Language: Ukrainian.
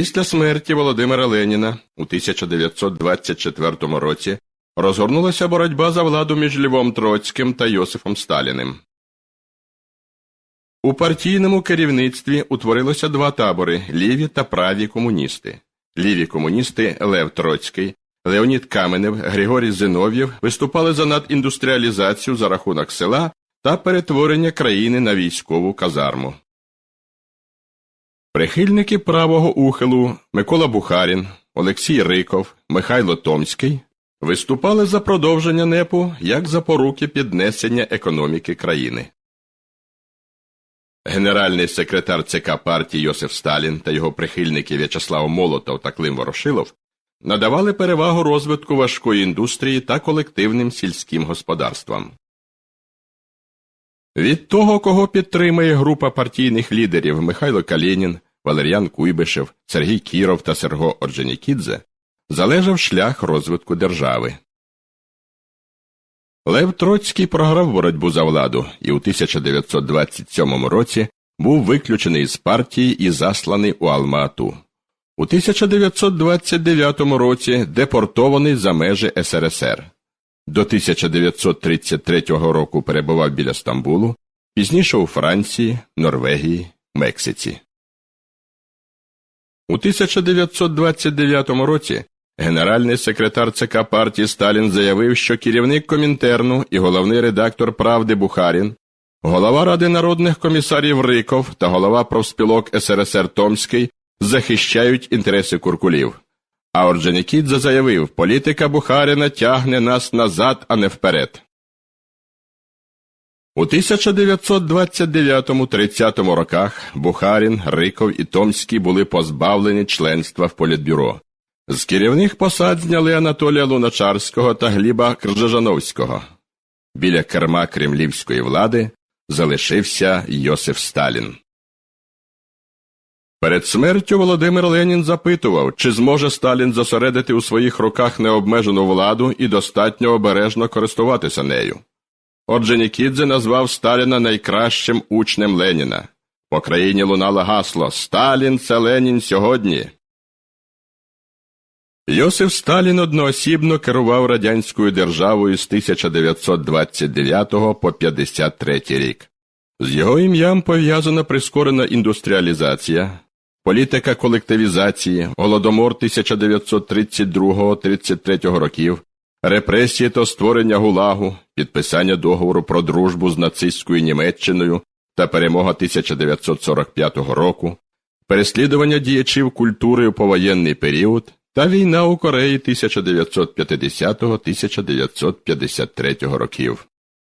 Після смерті Володимира Леніна у 1924 році розгорнулася боротьба за владу між Львом Троцьким та Йосифом Сталіним. У партійному керівництві утворилося два табори ліві та праві комуністи. Ліві комуністи Лев Троцький, Леонід Каменев, Григорій Зинов'єв виступали за надіндустріалізацію за рахунок села та перетворення країни на військову казарму. Прихильники правого ухилу Микола Бухарін, Олексій Риков, Михайло Томський виступали за продовження НЕПу як запоруки піднесення економіки країни. Генеральний секретар ЦК партії Йосиф Сталін та його прихильники В'ячеслав Молотов та Клим Ворошилов надавали перевагу розвитку важкої індустрії та колективним сільським господарствам. Від того, кого підтримує група партійних лідерів Михайло Калєнін, Валеріан Куйбишев, Сергій Кіров та Серго Орджонікідзе, залежав шлях розвитку держави. Лев Троцький програв боротьбу за владу і у 1927 році був виключений з партії і засланий у Алма-Ату. У 1929 році депортований за межі СРСР. До 1933 року перебував біля Стамбулу, пізніше у Франції, Норвегії, Мексиці. У 1929 році генеральний секретар ЦК партії Сталін заявив, що керівник Комінтерну і головний редактор Правди Бухарін, голова Ради народних комісарів Риков та голова профспілок СРСР Томський захищають інтереси куркулів. А Орджонікідзе заявив, політика Бухаріна тягне нас назад, а не вперед. У 1929-30 роках Бухарін, Риков і Томський були позбавлені членства в Політбюро. З керівних посад зняли Анатолія Луначарського та Гліба Кржижановського. Біля керма кремлівської влади залишився Йосиф Сталін. Перед смертю Володимир Ленін запитував, чи зможе Сталін зосередити у своїх руках необмежену владу і достатньо обережно користуватися нею. Отже, Нікідзе назвав Сталіна найкращим учнем Леніна. По країні лунало гасло Сталін це Ленін сьогодні. Йосиф Сталін одноосібно керував радянською державою з 1929 по 53 рік. З його ім'ям пов'язана прискорена індустріалізація, політика колективізації, голодомор 1932-33 років, репресії та створення ГУЛАГу, підписання договору про дружбу з нацистською Німеччиною та перемога 1945 року, переслідування діячів культури у повоєнний період та війна у Кореї 1950-1953 років.